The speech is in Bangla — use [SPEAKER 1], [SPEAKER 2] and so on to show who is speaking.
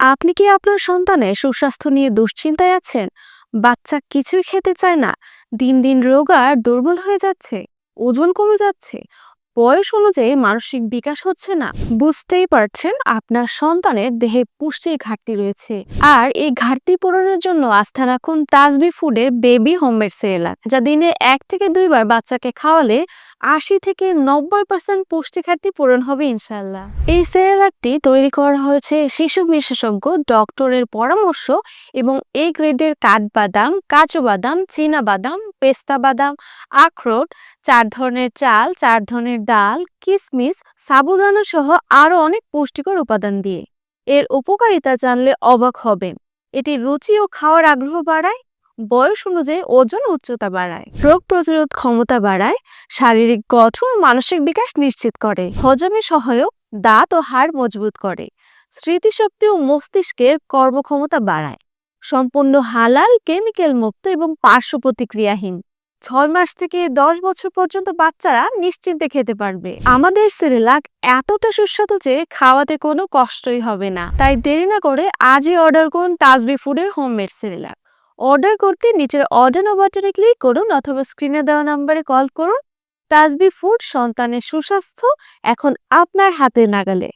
[SPEAKER 1] আপনি কি আপনার সন্তানের সুস্বাস্থ্য নিয়ে দুশ্চিন্তায় আছেন? বাচ্চা কিছুই খেতে চায় না। দিন দিন রোগ আর দুর্বল হয়ে যাচ্ছে। ওজন কমে যাচ্ছে। বয়স অনুযায়ী মানসিক বিকাশ হচ্ছে না। বুঝতেই পারছেন আপনার সন্তানের দেহে পুষ্টির ঘাটতি রয়েছে। আর এই ঘাটতি পূরণের জন্য আস্থা রাখুন তাজবি ফুডের বেবি হোমমেড সেরেলাক, যা দিনে এক থেকে দুইবার বাচ্চাকে খাওয়ালে আশি থেকে নব্বই পার্সেন্ট পুষ্টি ঘাটতি পূরণ হবে ইনশাল্লাহ এই সেরেলাকটি তৈরি করা হয়েছে শিশু বিশেষজ্ঞ ডক্টরের পরামর্শ এবং এ গ্রেডের কাঠবাদাম, কাজু বাদাম, চীনা বাদাম, পেস্তা বাদাম, আখরোট, চার ধরনের চাল, চার ধরনের ডাল কিশমিশ সাবুদানা সহ আরও অনেক পুষ্টিকর উপাদান দিয়ে। এর উপকারিতা জানলে অবাক হবেন। এটি রুচি ও খাওয়ার আগ্রহ বাড়ায়, বয়স অনুযায়ী ওজন উচ্চতা বাড়ায়। রোগ প্রতিরোধ ক্ষমতা বাড়ায়, শারীরিক গঠন ও মানসিক বিকাশ নিশ্চিত করে। হজমে সহায়ক, দাঁত ও হাড় মজবুত করে। স্মৃতিশক্তি ও মস্তিষ্কের কর্মক্ষমতা বাড়ায়। সম্পূর্ণ হালাল, কেমিক্যাল মুক্ত এবং পার্শ্ব প্রতিক্রিয়াহীন। ছয় মাস থেকে দশ বছর পর্যন্ত বাচ্চারা নিশ্চিন্তে খেতে পারবে। আমাদের সেরেলাক এতটা সুস্বাদু যে খাওয়াতে কোনো কষ্টই হবে না। তাই দেরি না করে আজই অর্ডার করুন তাজবি ফুডের হোমমেড সেরেলাক। অর্ডার করতে নিচের অর্ডার বাটনে ক্লিক করুন অথবা স্ক্রিনে দেওয়া নম্বরে কল করুন। তাজবি ফুড সন্তানের সুস্বাস্থ্য এখন আপনার হাতের নাগালে।